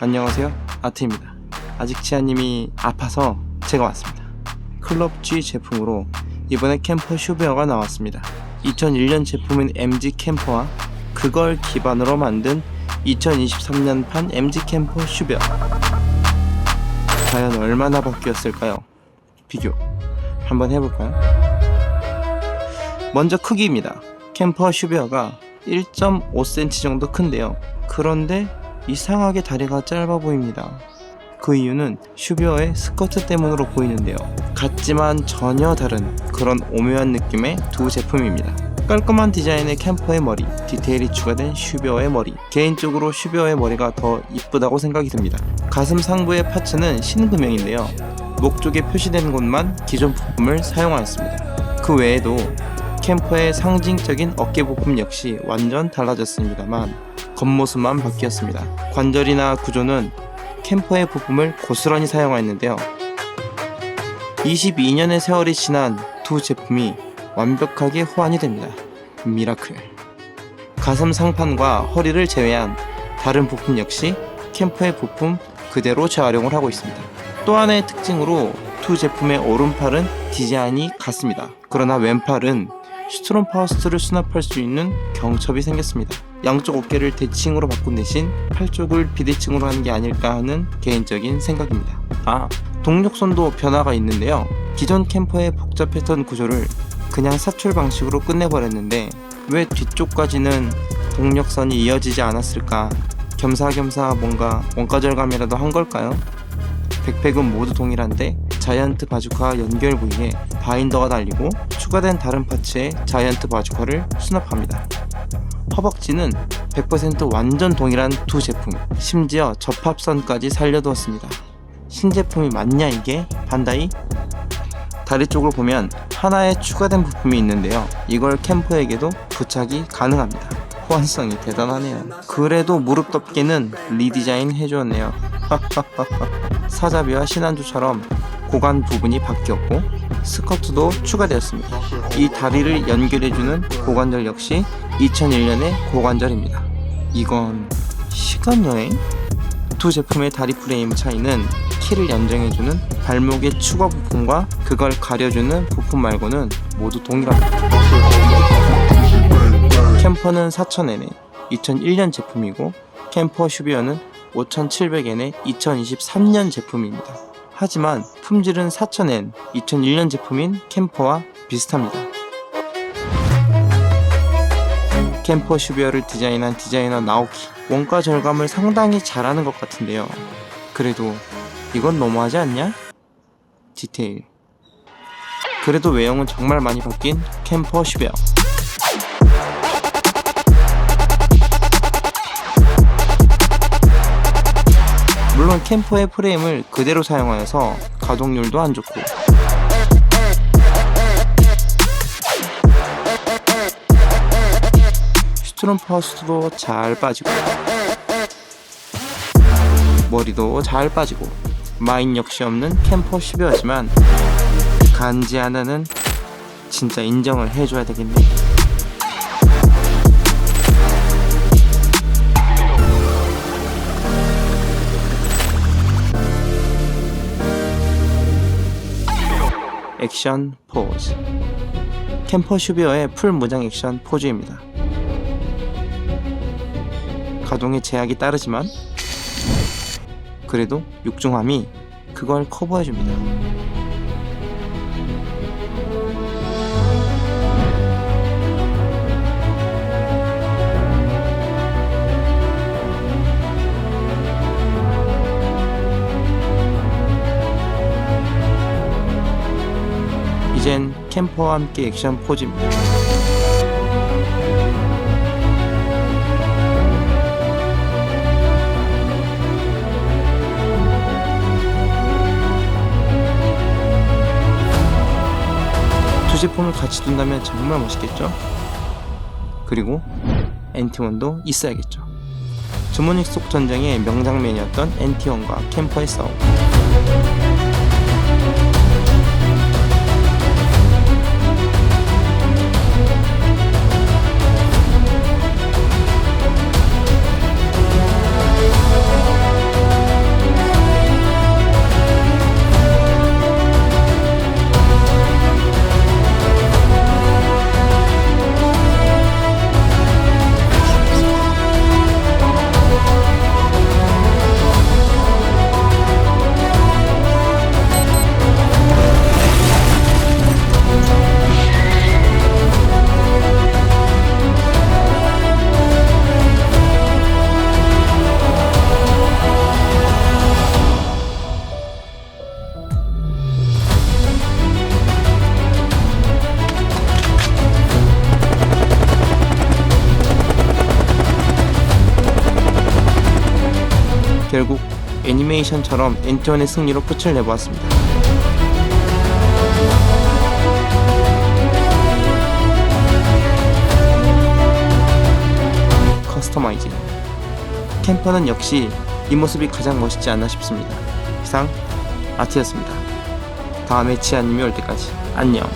안녕하세요. 아트입니다. 아직 치아님이 아파서 제가 왔습니다. 클럽 G 제품으로 이번에 캠퍼 슈베어가 나왔습니다. 2001년 제품인 MG 캠퍼와 그걸 기반으로 만든 2023년판 MG 캠퍼 슈베어. 과연 얼마나 바뀌었을까요? 비교 한번 해볼까요? 먼저 크기입니다. 캠퍼 슈베어가 1.5cm 정도 큰데요. 그런데 이상하게 다리가 짧아 보입니다. 그 이유는 슈비어의 스커트 때문으로 보이는데요. 같지만 전혀 다른 그런 오묘한 느낌의 두 제품입니다. 깔끔한 디자인의 캠퍼의 머리, 디테일이 추가된 슈비어의 머리. 개인적으로 슈비어의 머리가 더 이쁘다고 생각이 듭니다. 가슴 상부의 파츠는 신금형인데요. 목 쪽에 표시된 곳만 기존 부품을 사용하였습니다. 그 외에도 캠퍼의 상징적인 어깨 부품 역시 완전 달라졌습니다만 겉모습만 바뀌었습니다. 관절이나 구조는 캠퍼의 부품을 고스란히 사용하였는데요. 22년의 세월이 지난 두 제품이 완벽하게 호환이 됩니다. 미라클. 가슴 상판과 허리를 제외한 다른 부품 역시 캠퍼의 부품 그대로 재활용을 하고 있습니다. 또 하나의 특징으로 두 제품의 오른팔은 디자인이 같습니다. 그러나 왼팔은 슈트롬 파우스트를 수납할 수 있는 경첩이 생겼습니다. 양쪽 어깨를 대칭으로 바꾼 대신 팔 쪽을 비대칭으로 하는 게 아닐까 하는 개인적인 생각입니다. 아, 동력선도 변화가 있는데요. 기존 캠퍼의 복잡했던 구조를 그냥 사출 방식으로 끝내버렸는데 왜 뒤쪽까지는 동력선이 이어지지 않았을까? 겸사겸사 뭔가 원가 절감이라도 한 걸까요? 백팩은 모두 동일한데 자이언트 바주카 연결 부위에 바인더가 달리고 추가된 다른 파츠에 자이언트 바주카를 수납합니다. 허벅지는 100% 완전 동일한 두 제품, 심지어 접합선까지 살려두었습니다. 신제품이 맞냐 이게? 반다이? 다리 쪽을 보면 하나의 추가된 부품이 있는데요. 이걸 캠퍼에게도 부착이 가능합니다. 호환성이 대단하네요. 그래도 무릎 덮개는 리디자인 해주었네요. 사자비와 신한주처럼 고관 부분이 바뀌었고 스커트도 추가되었습니다. 이 다리를 연결해주는 고관절 역시 2001년의 고관절입니다. 이건 시간여행? 두 제품의 다리 프레임 차이는 키를 연정해주는 발목의 추가 부품과 그걸 가려주는 부품 말고는 모두 동일합니다. 캠퍼는 4,000엔에 2001년 제품이고 캠퍼 슈비어는 5,700엔의 2023년 제품입니다. 하지만 품질은 4,000엔 2001년 제품인 캠퍼와 비슷합니다. 캠퍼 슈비어를 디자인한 디자이너 나오키 원가 절감을 상당히 잘하는 것 같은데요. 그래도 이건 너무하지 않냐? 디테일 그래도 외형은 정말 많이 바뀐 캠퍼 슈비어 물론 캠퍼의 프레임을 그대로 사용하여서 가동률도 안 좋고. 슈트롬 파우스도 잘 빠지고 머리도 잘 빠지고 마인 역시 없는 캠퍼 12화지만 간지 하나는 진짜 인정을 해줘야 되겠네 액션 포즈 캠퍼 슈비어의 풀 무장 액션 포즈입니다 가동에 제약이 따르지만 그래도 육중함이 그걸 커버해줍니다. 이젠 캠퍼와 함께 액션 포즈입니다. 두 제품을 같이 둔다면 정말 멋있겠죠? 그리고 엔티원도 있어야겠죠. 주머닉 속 전쟁의 명장면이었던 엔티원과 캠퍼의 싸움. 결국 애니메이션처럼 엔티원의 승리로 끝을 내보았습니다. 커스터마이징 캠퍼는 역시 이 모습이 가장 멋있지 않나 싶습니다. 이상 아트였습니다. 다음에 지아님이 올 때까지 안녕.